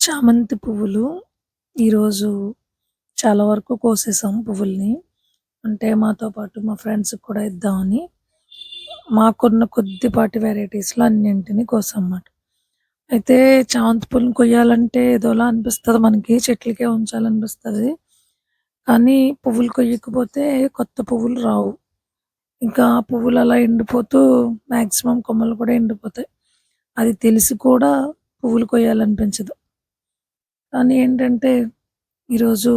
చామంతి పువ్వులు ఈరోజు చాలా వరకు కోసేసాం పువ్వుల్ని. అంటే మాతో పాటు మా ఫ్రెండ్స్‌కి కూడా ఇద్దామని. మాకున్న కొద్దిపాటి వెరైటీస్‌లో అన్నింటిని కోసామన్నమాట. అయితే చామంతి పువ్వులను కొయ్యాలంటే ఏదోలా అనిపిస్తది మనకి. చెట్లకే ఉంచాలనిపిస్తుంది కానీ పువ్వులు కొయ్యకపోతే కొత్త పువ్వులు రావు. ఇంకా పువ్వులు అలా ఎండిపోతూ మాక్సిమం కొమ్మలు కూడా ఎండిపోతాయి. అది తెలిసి కూడా పువ్వులు కొయ్యాలనిపించదు. కానీ ఏంటంటే ఈరోజు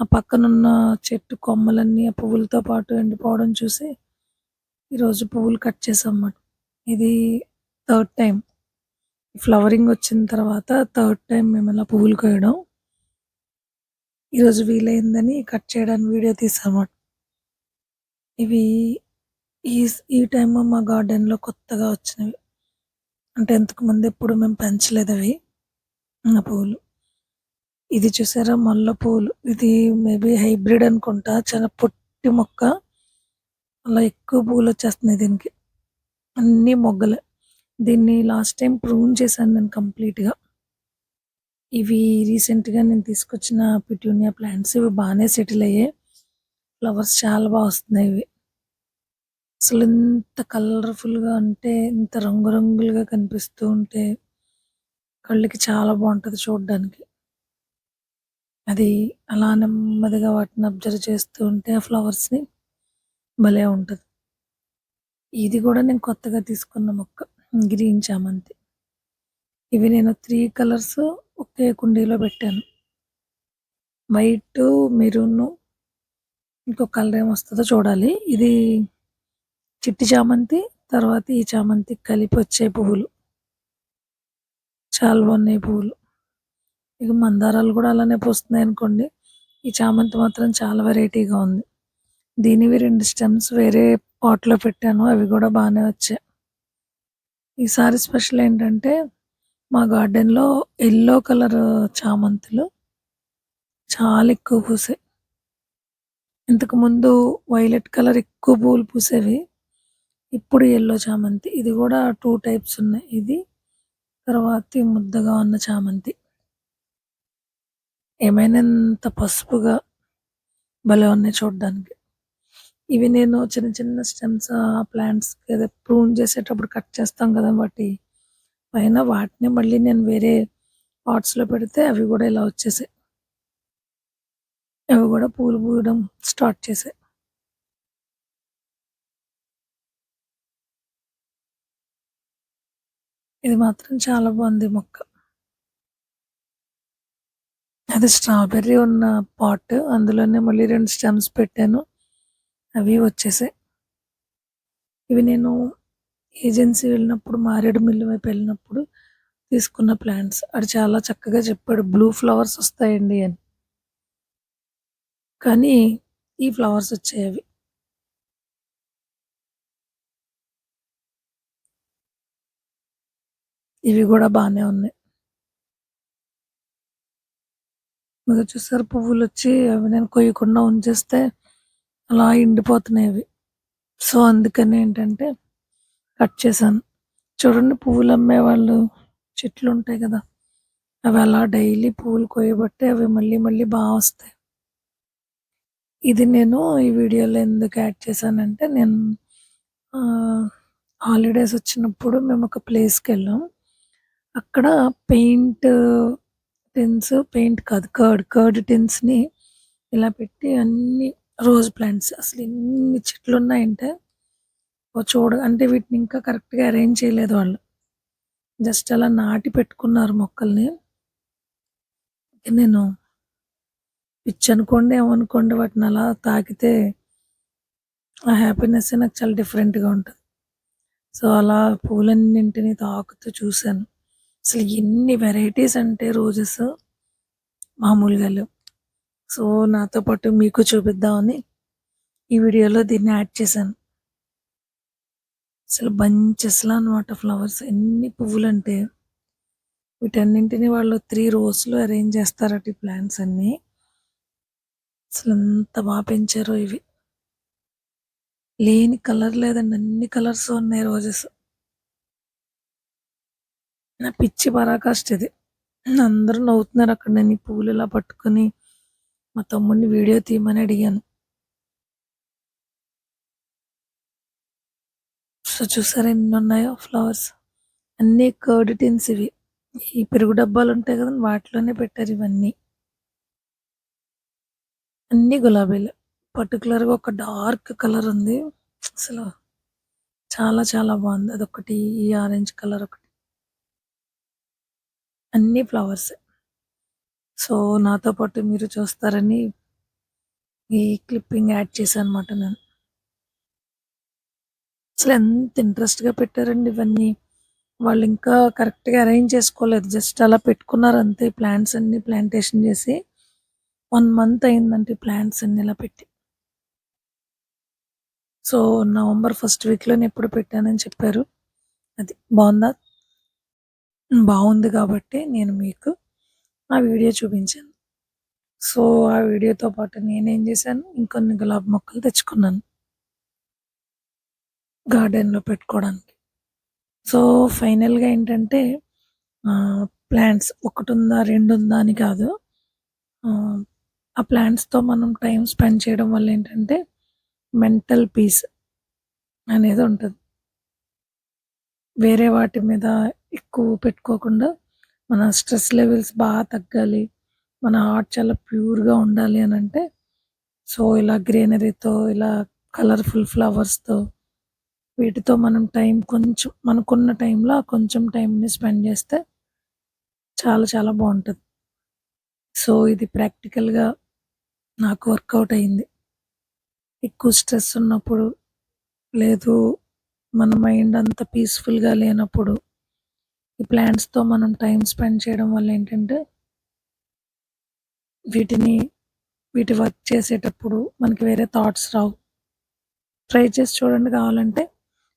ఆ పక్కనున్న చెట్టు కొమ్మలన్నీ ఆ పువ్వులతో పాటు ఎండిపోవడం చూసి ఈరోజు పువ్వులు కట్ చేసామన్నమాట. ఇది థర్డ్ టైం ఫ్లవరింగ్ వచ్చిన తర్వాత థర్డ్ టైం మేము ఇలా పువ్వులు కోయడం. ఈరోజు వీలైందని కట్ చేయడానికి వీడియో తీసామన్నమాట. ఇవి ఈ ఈ టైంలో మా గార్డెన్‌లో కొత్తగా వచ్చినవి. అంటే ఇంతకుముందు ఎప్పుడు మేము పెంచలేదవి. ఆ పువ్వులు. ఇది చూసారా మల్ల పూలు ఇది మేబీ హైబ్రిడ్ అనుకుంటా. చాలా పొట్టి మొక్క. అలా ఎక్కువ పూలు వచ్చేస్తున్నాయి దీనికి. అన్నీ మొగ్గలే. దీన్ని లాస్ట్ టైం ప్రూన్ చేశాను నేను కంప్లీట్‌గా. ఇవి రీసెంట్‌గా నేను తీసుకొచ్చిన పిటూనియా ప్లాంట్స్. ఇవి బాగానే సెటిల్ అయ్యాయి. ఫ్లవర్స్ చాలా బాగా వస్తున్నాయి ఇవి. అసలు ఇంత కలర్‌ఫుల్‌గా అంటే ఇంత రంగురంగులుగా కనిపిస్తూ ఉంటే కళ్ళకి చాలా బాగుంటుంది చూడడానికి అది అలా నెమ్మదిగా వాటిని అబ్జర్వ్ చేస్తూ ఉంటే ఆ ఫ్లవర్స్‌ని భలే ఉంటుంది ఇది కూడా నేను కొత్తగా తీసుకున్న మొక్క. గ్రీన్ చామంతి. ఇవి నేను త్రీ కలర్స్ ఒకే కుండీలో పెట్టాను. వైటు, మెరూన్ ఇంకో కలర్ ఏమొస్తుందో చూడాలి. ఇది చిట్టి చామంతి, తర్వాత ఈ చామంతి కలిపి వచ్చే పువ్వులు. చాలా బాగున్నాయి పువ్వులు. ఇక మందారాలు కూడా అలానే పూస్తున్నాయి అనుకోండి ఈ చామంతి మాత్రం చాలా వెరైటీగా ఉంది. దీనివి రెండు స్టెమ్స్ వేరే పాట్‌లో పెట్టాను. అవి కూడా బాగానే వచ్చాయి. ఈసారి స్పెషల్ ఏంటంటే మా గార్డెన్‌లో ఎల్లో కలర్ చామంతులు చాలా ఎక్కువ పూసాయి. ఇంతకుముందు వైలెట్ కలర్ ఎక్కువ పూలు పూసేవి. ఇప్పుడు ఎల్లో చామంతి. ఇది కూడా టూ టైప్స్ ఉన్నాయి. ఇది తర్వాత ముద్దగా ఉన్న చామంతి. ఏమైనంత పసుపుగా భలే ఉన్నాయి చూడడానికి ఇవి నేను చిన్న చిన్న స్టెమ్స్ ఆ ఏదో ప్రూన్ చేసేటప్పుడు కట్ చేస్తాం కదా! వాటి పైన వాటిని మళ్ళీ నేను వేరే పాట్స్‌లో పెడితే అవి కూడా ఇలా వచ్చేసాయి. అవి కూడా పూలు పూయడం స్టార్ట్ చేసాయి. ఇది మాత్రం చాలా బాగుంది మొక్క. అది స్ట్రాబెర్రీ ఉన్న పాట్. అందులోనే మళ్ళీ రెండు స్టెమ్స్ పెట్టాను. అవి వచ్చేసాయి. ఇవి నేను ఏజెన్సీ వెళ్ళినప్పుడు మారేడుమిల్లి వైపు వెళ్ళినప్పుడు తీసుకున్న ప్లాంట్స్. అది చాలా చక్కగా చెప్పాడు. బ్లూ ఫ్లవర్స్ వస్తాయండి అని. కానీ ఈ ఫ్లవర్స్ వచ్చాయి అవి. ఇవి కూడా బాగానే ఉన్నాయి. చూసారు పువ్వులు వచ్చి అవి నేను కొయ్యకుండా ఉంచేస్తే అలా ఎండిపోతున్నాయి అవి. సో, అందుకని ఏంటంటే కట్ చేశాను. చూడండి పువ్వులు అమ్మేవాళ్ళు చెట్లు ఉంటాయి కదా! అవి అలా డైలీ పువ్వులు కొయ్యబట్టి అవి మళ్ళీ మళ్ళీ బాగా వస్తాయి. ఇది నేను ఈ వీడియోలో ఎందుకు యాడ్ చేశానంటే నేను హాలిడేస్ వచ్చినప్పుడు మేము ఒక ప్లేస్కి వెళ్ళాం అక్కడ పెయింట్ టిన్స్ పెయింట్ కాదు కర్డ్, కర్డ్ టిన్స్‌ని ఇలా పెట్టి అన్ని రోజ్ ప్లాంట్స్ అసలు ఎన్ని చెట్లున్నాయంటే ఓ చూడ అంటే వీటిని ఇంకా కరెక్ట్‌గా అరేంజ్ చేయలేదు వాళ్ళు. జస్ట్ అలా నాటి పెట్టుకున్నారు మొక్కల్ని. నేను పిచ్చి అనుకోండి, ఏమనుకోండి వాటిని అలా తాకితే ఆ హ్యాపీనెస్ నాకు చాలా డిఫరెంట్‌గా ఉంటుంది సో, అలా పూలన్నింటిని తాకుతూ చూసాను. అసలు ఎన్ని వెరైటీస్ అంటే రోజెస్ మామూలుగా లేవు. సో, నాతో పాటు మీకు చూపిద్దామని ఈ వీడియోలో దీన్ని యాడ్ చేశాను. అసలు బంచెస్‌లా అన్నమాట ఫ్లవర్స్. ఎన్ని పువ్వులు అంటే వీటన్నింటిని వాళ్ళు త్రీ రోస్‌లో అరేంజ్ చేస్తారట ఈ ప్లాంట్స్ అన్నీ. అసలు ఎంత బాగా పెంచారో ఇవి. లేని కలర్ లేదండి. అన్ని కలర్స్ ఉన్నాయి రోజెస్. నా పిచ్చి పరాకాష్ట ఇది. అందరూ నవ్వుతున్నారు అక్కడ నేను ఈ పువ్వులు ఇలా పట్టుకొని. మా తమ్ముడిని వీడియో తీయమని అడిగాను. సో చూసారా ఎన్ని ఉన్నాయో ఫ్లవర్స్? అన్నీ కర్డ్ టిన్స్ ఇవి. ఈ పెరుగు డబ్బాలు ఉంటాయి కదా వాటిలోనే పెట్టారు ఇవన్నీ. అన్ని గులాబీలు. పర్టికులర్గా ఒక డార్క్ కలర్ ఉంది. అసలు చాలా చాలా బాగుంది. అదొకటి ఈ ఆరెంజ్ కలర్ ఒకటి. అన్ని ఫ్లవర్స్. సో నాతో పాటు మీరు చూస్తారని ఈ క్లిప్పింగ్ యాడ్ చేశాను అనమాట నేను. అసలు ఎంత ఇంట్రెస్ట్గా పెట్టారండి ఇవన్నీ. వాళ్ళు ఇంకా కరెక్ట్గా అరేంజ్ చేసుకోలేదు. జస్ట్ అలా పెట్టుకున్నారు అంతే ప్లాంట్స్ అన్ని ప్లాంటేషన్ చేసి. వన్ మంత్ అయిందంటే ప్లాంట్స్ అన్ని ఇలా పెట్టి. సో నవంబర్ ఫస్ట్ వీక్లో ఎప్పుడు పెట్టానని చెప్పారు. అది బాగుందా? బాగుంది కాబట్టి నేను మీకు ఆ వీడియో చూపించాను. సో ఆ వీడియోతో పాటు నేనేం చేశాను? ఇంకొన్ని గులాబీ మొక్కలు తెచ్చుకున్నాను. గార్డెన్లో పెట్టుకోవడానికి. సో ఫైనల్గా ఏంటంటే ప్లాంట్స్ ఒకటి ఉందా రెండు ఉందా అని కాదు. ఆ ప్లాంట్స్తో మనం టైం స్పెండ్ చేయడం వల్ల ఏంటంటే మెంటల్ పీస్ అనేది ఉంటుంది. వేరే వాటి మీద ఎక్కువ పెట్టుకోకుండా మన స్ట్రెస్ లెవెల్స్ బాగా తగ్గాలి. మన హార్ట్ చాలా ప్యూర్గా ఉండాలి అని అంటే సో ఇలా గ్రీనరీతో ఇలా కలర్ఫుల్ ఫ్లవర్స్తో వీటితో మనం టైం కొంచెం మనకున్న టైంలో కొంచెం టైంని స్పెండ్ చేస్తే చాలా చాలా బాగుంటుంది. సో ఇది ప్రాక్టికల్గా నాకు వర్కౌట్ అయింది. ఎక్కువ స్ట్రెస్ ఉన్నప్పుడు లేదు మన మైండ్ అంత పీస్ఫుల్గా లేనప్పుడు ఈ ప్లాంట్స్తో మనం టైం స్పెండ్ చేయడం వల్ల ఏంటంటే వీటిని వీటి వర్క్ చేసేటప్పుడు మనకి వేరే థాట్స్ రావు. ట్రై చేసి చూడండి కావాలంటే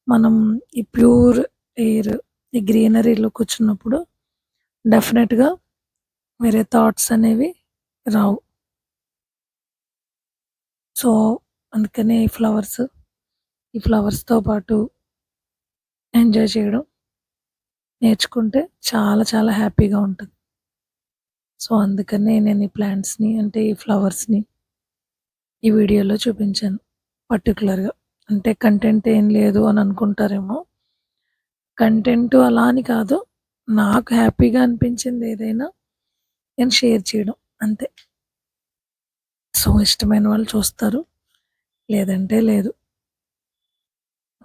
మనం ఈ ప్యూర్ ఎయిర్ ఈ గ్రీనరీలో కూర్చున్నప్పుడు డెఫినెట్గా వేరే థాట్స్ అనేవి రావు. సో అందుకనే ఈ ఫ్లవర్స్ ఈ ఫ్లవర్స్తో పాటు ఎంజాయ్ చేయడం నేర్చుకుంటే చాలా చాలా హ్యాపీగా ఉంటుంది. సో అందుకనే నేను ఈ ప్లాంట్స్ని అంటే ఈ ఫ్లవర్స్ని ఈ వీడియోలో చూపించాను పర్టికులర్గా. అంటే కంటెంట్ ఏం లేదు అని అనుకుంటారేమో. కంటెంట్ అలా అని కాదు నాకు హ్యాపీగా అనిపించింది ఏదైనా నేను షేర్ చేయడం అంతే. సో ఇష్టమైన వాళ్ళు చూస్తారు లేదంటే లేదు.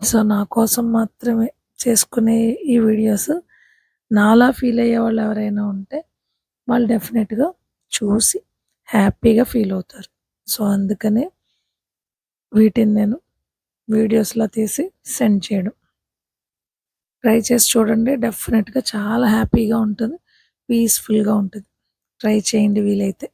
సో నా కోసం మాత్రమే చేసుకునే ఈ వీడియోస్ నాలా ఫీల్ అయ్యే వాళ్ళు ఎవరైనా ఉంటే వాళ్ళు డెఫినెట్గా చూసి హ్యాపీగా ఫీల్ అవుతారు. సో అందుకనే వీటిని నేను వీడియోస్లో తీసి సెండ్ చేయడం. ట్రై చేసి చూడండి. డెఫినెట్గా చాలా హ్యాపీగా ఉంటుంది. పీస్ఫుల్గా ఉంటుంది. ట్రై చేయండి వీలైతే.